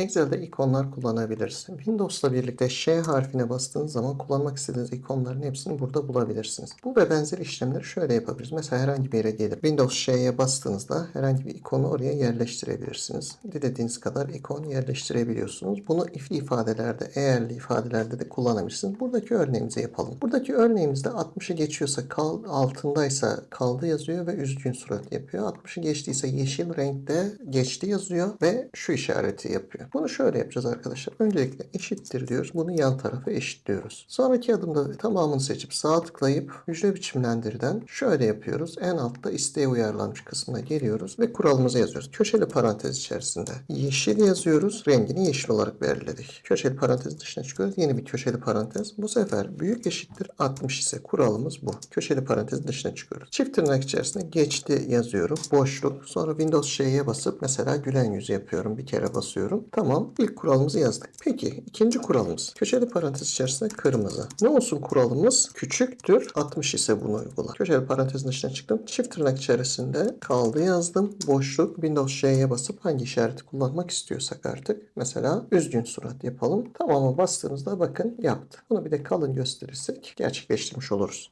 Excel'de ikonlar kullanabiliriz. Windows'la birlikte Ş harfine bastığınız zaman kullanmak istediğiniz ikonların hepsini burada bulabilirsiniz. Bu ve benzeri işlemleri şöyle yapabiliriz. Mesela herhangi bir yere gelip Windows Ş'ye bastığınızda herhangi bir ikonu oraya yerleştirebilirsiniz. Dilediğiniz kadar ikon yerleştirebiliyorsunuz. Bunu if ifadelerde, eğerli ifadelerde de kullanabilirsiniz. Buradaki örneğimizi yapalım. Buradaki örneğimizde 60'ı geçiyorsa kal, altındaysa kaldı yazıyor ve üzgün surat yapıyor. 60'ı geçtiyse yeşil renkte geçti yazıyor ve şu işareti yapıyor. Bunu şöyle yapacağız arkadaşlar. Öncelikle eşittir diyoruz. Bunu yan tarafa eşitliyoruz. Sonraki adımda tamamını seçip sağ tıklayıp hücre biçimlendirden şöyle yapıyoruz. En altta isteğe uyarlanmış kısmına geliyoruz ve kuralımızı yazıyoruz. Köşeli parantez içerisinde yeşil yazıyoruz. Rengini yeşil olarak belirledik. Köşeli parantez dışına çıkıyoruz. Yeni bir köşeli parantez. Bu sefer büyük eşittir 60 ise kuralımız bu. Köşeli parantez dışına çıkıyoruz. Çift tırnak içerisinde geçti yazıyorum. Boşluk. Sonra Windows Ş'ye basıp mesela gülen yüz yapıyorum. Bir kere basıyorum. Tamam. İlk kuralımızı yazdık. Peki ikinci kuralımız. Köşeli parantez içerisinde kırmızı. Ne olsun kuralımız? Küçüktür 60 ise bunu uygula. Köşeli parantezin dışına çıktım. Çift tırnak içerisinde kaldı yazdım. Boşluk. Windows Ş'ye basıp hangi işareti kullanmak istiyorsak artık. Mesela üzgün surat yapalım. Tamama bastığınızda bakın yaptı. Bunu bir de kalın gösterirsek gerçekleştirmiş oluruz.